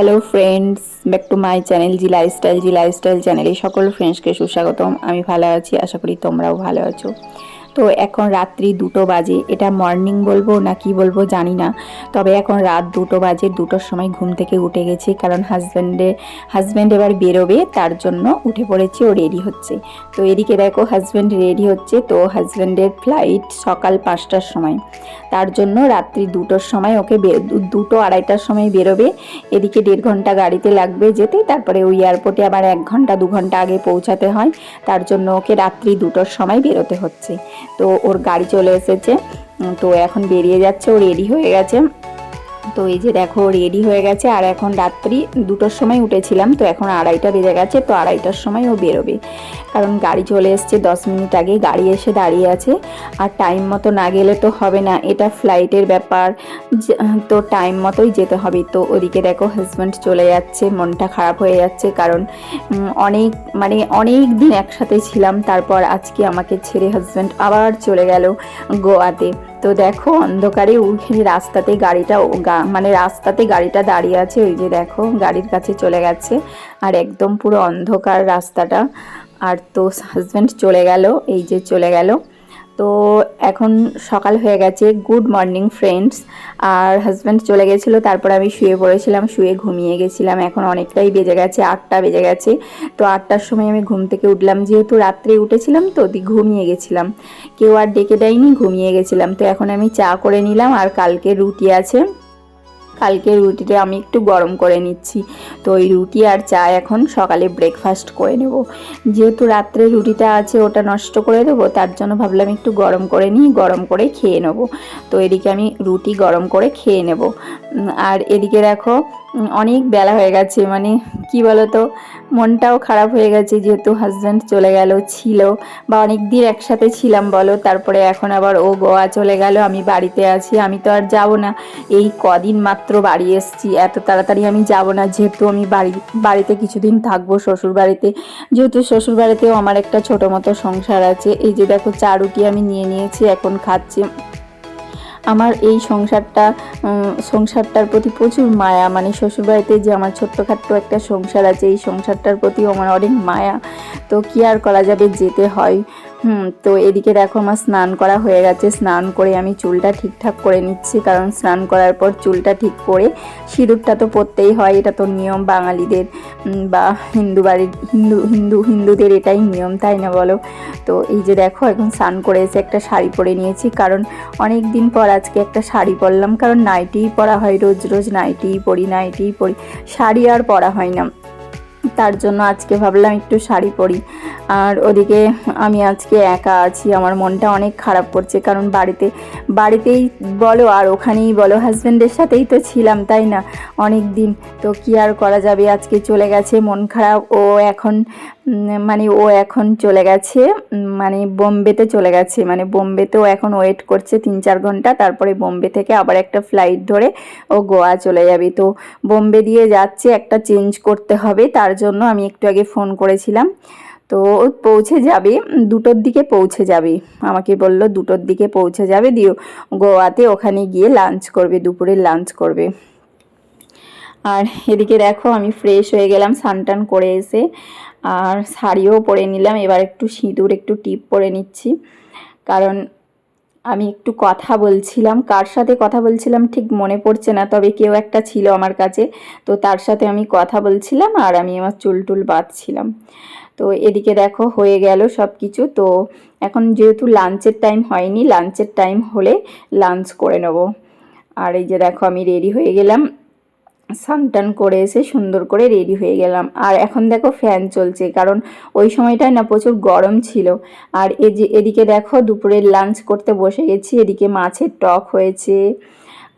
Hello friends back to my channel G lifestyle G lifestyle চ্যানেলে সকল ফ্রেন্ডসকে সুস্বাগতম। আমি ভালো আছি, আশা করি তোমরাও ভালো আছো। তো এখন রাত্রি দুটো বাজে। এটা মর্নিং বলব না কি বলব জানি না। তবে এখন রাত দুটো বাজে, দুটোর সময় ঘুম থেকে উঠে গেছি কারণ হাজব্যান্ডে হাজব্যান্ড এবার বেরোবে, তার জন্য উঠে পড়েছি, ও রেডি হচ্ছে। তো এদিকে দেখো হাজব্যান্ড রেডি হচ্ছে, তো হাজব্যান্ডের ফ্লাইট সকাল পাঁচটার সময়। তার জন্য রাত্রি দুটোর সময় ওকে দুটো আড়াইটার সময় বেরোবে। এদিকে দেড় ঘণ্টা গাড়িতে লাগবে যেতে তারপরে ওই এয়ারপোর্টে আবার এক ঘণ্টা, দু ঘণ্টা আগে পৌঁছাতে হয়। তার জন্য ওকে রাত্রি দুটোর সময় বেরোতে হচ্ছে। তো ওর গাড়ি চলে এসেছে। তো এখন বেরিয়ে যাচ্ছে ও রেডি হয়ে গেছে। তো এই যে দেখো রেডি হয়ে গেছে। আর এখন রাত্রি দুটোর সময় উঠেছিলাম, তো এখন আড়াইটা বেজে গেছে, তো আড়াইটার সময় ও বেরোবে। কারণ গাড়ি চলে এসছে দশ মিনিট আগে, গাড়ি এসে দাঁড়িয়ে আছে। আর টাইম মতো না গেলে তো হবে না, এটা ফ্লাইটের ব্যাপার। তো টাইম মতোই যেতে হবে। তো ওদিকে দেখো হাজব্যান্ড চলে যাচ্ছে, মনটা খারাপ হয়ে যাচ্ছে। কারণ অনেক মানে অনেক দিন একসাথে ছিলাম। তারপর আজকে আমাকে ছেড়ে হাজব্যান্ড আবার চলে গেল গোয়াতে। তো দেখো অন্ধকারে ওইখানে রাস্তাতে গাড়িটা মানে রাস্তাতে গাড়িটা দাঁড়িয়ে আছে, ওই যে দেখো গাড়ির কাছে চলে গেছে, আর একদম পুরো অন্ধকার রাস্তাটা। আর তো হাজব্যান্ড চলে গেল, এই যে চলে গেল। তো এখন সকাল হয়ে গেছে। গুড মর্নিং ফ্রেন্ডস আর হাজব্যান্ড চলে গেছিল, তারপর আমি শুয়ে পড়েছিলাম, শুয়ে ঘুমিয়ে গেছিলাম। এখন অনেকটাই বেজে গেছে, আটটা বেজে গেছে। তো আটটার সময় আমি ঘুম থেকে উঠলাম। যেহেতু রাত্রে উঠেছিলাম তো ঘুমিয়ে গেছিলাম। কেউ আর ডেকে দেয়নি, ঘুমিয়ে গেছিলাম। তো এখন আমি চা করে নিলাম, আর কালকে রুটি আছে। কালকে রুটিটা আমি একটু গরম করে নিচ্ছি। তো ওই রুটি আর চা এখন সকালে ব্রেকফাস্ট করে নেব। যেহেতু রাত্রে রুটিটা আছে, ওটা নষ্ট করে দেবো, তার জন্য ভাবলাম একটু গরম করে নিই, গরম করে খেয়ে নেব। তো এদিকে আমি রুটি গরম করে খেয়ে নেব। আর এদিকে দেখো অনেক বেলা হয়ে গেছে মানে কি বলতো, মনটাও খারাপ হয়ে গেছে যেহেতু হাজব্যান্ড চলে গেল, ছিল বা অনেক দিন একসাথে ছিলাম বলো, তারপরে এখন আবার ও গোয়া চলে গেল, আমি বাড়িতে আছি, আমি তো আর যাব না। এই কদিন মাত্র বাড়ি এসেছি, এত তাড়াতাড়ি আমি যাব না, যেহেতু আমি বাড়ি, বাড়িতে কিছুদিন থাকব শ্বশুর বাড়িতে যেহেতু শ্বশুর বাড়িতেও আমার একটা ছোটো মতো সংসার আছে, এই যে দেখো চা রুটি আমি নিয়ে নিয়েছি, এখন খাচ্ছি। আমার এই সংসারটা সংসারটার প্রতি প্রচুর মায়া। মানে শ্বশুরবাড়িতে যে আমার ছোট্টখাট্ট একটা সংসার আছে, এই সংসারটার প্রতিও আমার অনেক মায়া। তো কি আর করা যাবে? যেতে হয়। হুম, তো এদিকে দেখো আমার স্নান করা হয়ে গেছে। স্নান করে আমি চুলটা ঠিকঠাক করে নিচ্ছি, কারণ স্নান করার পর চুলটা ঠিক করে সিঁদুরটা তো পরতেই হয়, এটা তো নিয়ম বাঙালিদের বা হিন্দু বাড়ির, হিন্দু হিন্দু, হিন্দুদের এটাই নিয়ম, তাই না বলো? তো এই যে দেখো, এখন স্নান করে এসে একটা শাড়ি পরে নিয়েছি, কারণ অনেক দিন পর আজকে একটা শাড়ি পরলাম, কারণ নাইটিই পরা হয়, রোজ রোজ নাইটিই পরি নাইটিই পরি, শাড়ি আর পরা হয় না। তার জন্য আজকে ভাবলাম একটু শাড়ি পরি। আর ওদিকে আমি আজকে একা আছি, আমার মনটা অনেক খারাপ করছে, কারণ বাড়িতে, বাড়িতেই বলো আর ওখানেই বলো হাজব্যান্ডের সাথেই তো ছিলাম, তাই না? অনেক দিন তো কি আর করা যাবে? আজকে চলে গেছে, মন খারাপ, ও এখন মানে ও এখন চলে গেছে মানে বোম্বেতে চলে গেছে মানে বোম্বেতেও এখন ওয়েট করছে তিন চার ঘণ্টা, তারপরে বোম্বে থেকে আবার একটা ফ্লাইট ধরে ও গোয়া চলে যাবে। তো বোম্বে দিয়ে যাচ্ছে, একটা চেঞ্জ করতে হবে, তার জন্য আমি একটু আগে ফোন করেছিলাম। তো পৌঁছে যাবে দুটোর দিকে পৌঁছে যাবে। আমাকে বলল, দুটোর দিকে পৌঁছে যাবে, দিও। গোয়াতে ওখানে গিয়ে লাঞ্চ করবে, দুপুরে লাঞ্চ করবে। আর এদিকে দেখো, আমি ফ্রেশ হয়ে গেলাম স্নান করে এসে। আর শাড়িও পরে নিলাম, এবার একটু সিঁদুর, একটু টিপ পরে নিচ্ছি। কারণ আমি একটু কথা বলছিলাম, কার সাথে কথা বলছিলাম ঠিক মনে পড়ছে না, তবে কেউ একটা ছিল আমার কাছে, তো তার সাথে আমি কথা বলছিলাম আর আমি আমার চুল টুল বাঁধছিলাম। তো এদিকে দেখো হয়ে গেল সব কিছু তো এখন যেহেতু লাঞ্চের টাইম হয়নি, লাঞ্চের টাইম হলে লাঞ্চ করে নেব। আর এই যে দেখো আমি রেডি হয়ে গেলাম। স্নান করে এসে সুন্দর করে রেডি হয়ে গেলাম। আর এখন দেখো ফ্যান চলছে, কারণ ওই সময়টায় না প্রচুর গরম ছিল। আর এ যে এদিকে দেখো দুপুরের লাঞ্চ করতে বসে গেছি, এদিকে মাছের টক হয়েছে।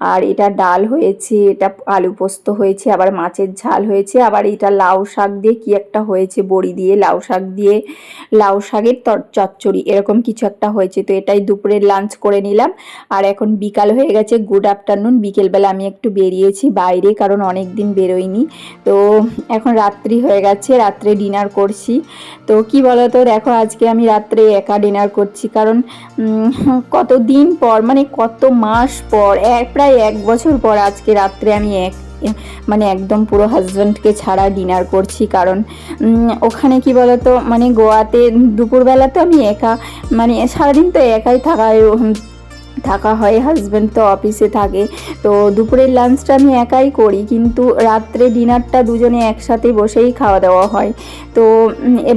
আর এটা ডাল হয়েছে, এটা আলু পোস্ত হয়েছে, আবার মাছের ঝাল হয়েছে, আবার এটা লাউ শাক দিয়ে কি একটা হয়েছে, বড়ি দিয়ে লাউ শাক দিয়ে, লাউ শাকের চচ্চড়ি, এরকম কিছু একটা হয়েছে। তো এটাই দুপুরের লাঞ্চ করে নিলাম। আর এখন বিকাল হয়ে গেছে গুড আফটারনুন বিকেলবেলা আমি একটু বেরিয়েছি বাইরে, কারণ অনেক দিন বেরোইনি। তো এখন রাত্রি হয়ে গেছে, রাত্রে ডিনার করছি। তো কি বলো তো দেখো আজকে আমি রাত্রে একা ডিনার করছি, কারণ কত দিন পর মানে কত মাস পর এক প্রায় এক বছর পর আজকে রাত্রে আমি এক মানে একদম পুরো হাজব্যান্ডকে ছাড়া ডিনার করছি কারণ ওখানে কি বলতো মানে গোয়াতে দুপুরবেলা তো আমি একা মানে সারাদিন তো একাই থাকা উম, থাকা হয় হাজব্যান্ড তো অফিসে থাকে। তো দুপুরের লাঞ্চটা আমি একাই করি, কিন্তু রাত্রে ডিনারটা দুজনে একসাথে বসেই খাওয়া দাওয়া হয়। তো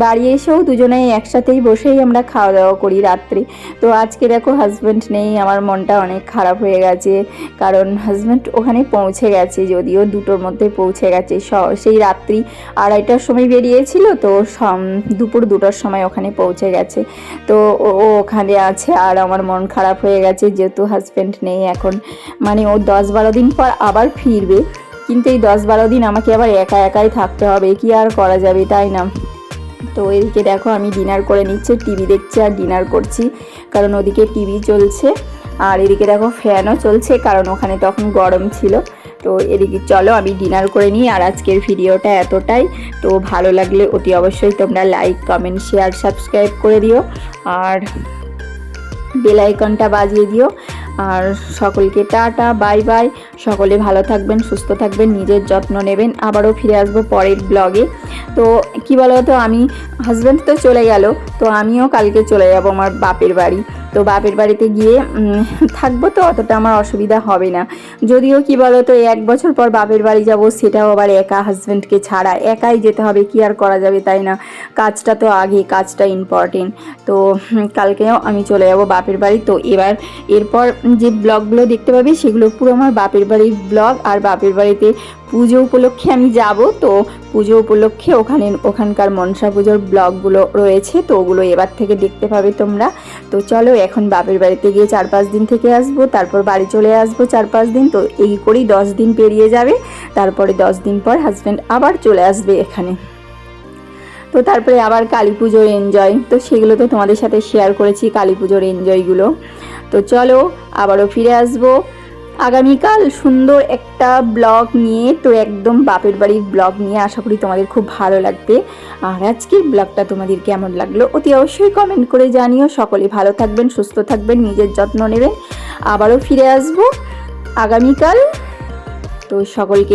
বাড়ি এসেও দুজনে একসাথেই বসেই আমরা খাওয়া দাওয়া করি রাত্রে। তো আজকে দেখো হাজব্যান্ড নেই, আমার মনটা অনেক খারাপ হয়ে গেছে, কারণ হাজব্যান্ড ওখানে পৌঁছে গেছে, যদিও দুটোর মধ্যে পৌঁছে গেছে। সেই রাত্রি আড়াইটার সময় বেরিয়েছিল, তো দুপুর দুটোর সময় ওখানে পৌঁছে গেছে। তো ও ওখানে আছে, আর আমার মন খারাপ হয়ে গেছে। যেহেতু হাজব্যান্ড নেই এখন মানে ও দশ বারো দিন পর আবার ফিরবে, কিন্তু এই দশ বারো দিন আমাকে আবার একা একাই থাকতে হবে, কি আর করা যাবে, তাই না? তো এদিকে দেখো আমি ডিনার করে নিচ্ছি টিভি দেখছি আর ডিনার করছি, কারণ ওদিকে টিভি চলছে, আর এদিকে দেখো ফ্যানও চলছে, কারণ ওখানে তখন গরম ছিল। তো এদিকে চলো আমি ডিনার করে নিই, আর আজকের ভিডিওটা এতটাই। তো ভালো লাগলে অতি অবশ্যই তোমরা লাইক কমেন্ট শেয়ার সাবস্ক্রাইব করে দিও। আর বেল আইকনটা বাজিয়ে দিও। আর সকলকে টাটা বাই বাই। সকলে ভালো থাকবেন, সুস্থ থাকবেন, নিজের যত্ন নেবেন। আবারও ফিরে আসব পরের ব্লগে তো কি বলো তো আমি হাজব্যান্ড তো চলে গেল, তো আমিও কালকে চলে যাব আমার বাপের বাড়ি। তো বাপের বাড়িতে গিয়ে থাকব তো, অতটা আমার অসুবিধা হবে না। যদিও কি বলো তো এক বছর পর বাপের বাড়ি যাব, সেটাও আবার একা হাজব্যান্ডকে ছাড়া। একাই যেতে হবে, কি আর করা যাবে তাই না? কাজটা তো আগে, কাজটা ইম্পর্টেন্ট তো কালকেও আমি চলে যাব বাপের বাড়ি। তো এবার, এরপর যে ব্লগগুলো দেখতে পাবে, সেগুলো পুরো আমার বাপের বাড়ির ব্লগ আর বাপের বাড়িতে পুজো উপলক্ষে আমি যাব। তো পুজো উপলক্ষে ওখানে ওখানকার মনসা পুজোর ব্লগগুলো রয়েছে, তো ওগুলো এবার থেকে দেখতে পাবে তোমরা। তো চলো এখন বাপের বাড়িতে গিয়ে চার পাঁচ দিন থেকে আসব, তারপর বাড়ি চলে আসব চার পাঁচ দিন। তো এই করেই দশ দিন পেরিয়ে যাবে, তারপরে দশ দিন পর হাজব্যান্ড আবার চলে আসবে এখানে। তো তারপরে আবার কালী পুজোর এনজয় তো সেগুলো তো তোমাদের সাথে শেয়ার করেছি কালী পুজোর এনজয়গুলো তো চলো আবারও ফিরে আসব। আগামীকাল সুন্দর একটা ব্লগ নিয়ে, তো একদম বাপের বাড়ির ব্লগ নিয়ে আশা করি তোমাদের খুব ভালো লাগবে। আর আজকের ব্লগটা তোমাদের কেমন লাগল অতি অবশ্যই কমেন্ট করে জানিও। সকলে ভালো থাকবেন, সুস্থ থাকবেন, নিজের যত্ন নেবেন। আবারও ফিরে আসব আগামীকাল। তো সকলকে